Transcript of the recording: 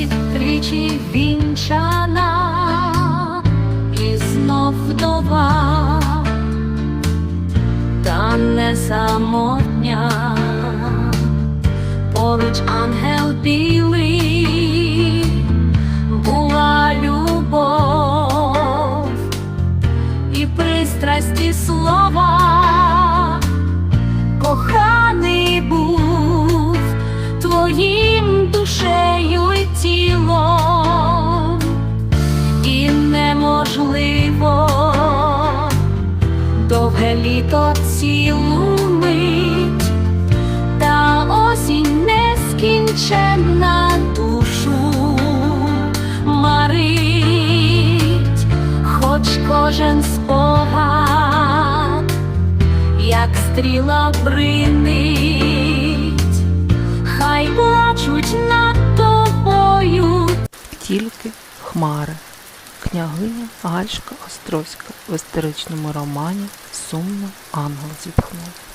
двічі вінчана і знов вдова, та не самотня, поруч ангел білий, була любов і пристрасті слова, неможливо довге літо цілу мить, та осінь нескінченна душу марить, хоч кожен спогад, як стріла бринить, хай плачуть над тобою. Тільки хмари. Княгиня Гальшка Островська в історичному романі Сумно ангел зітхнув.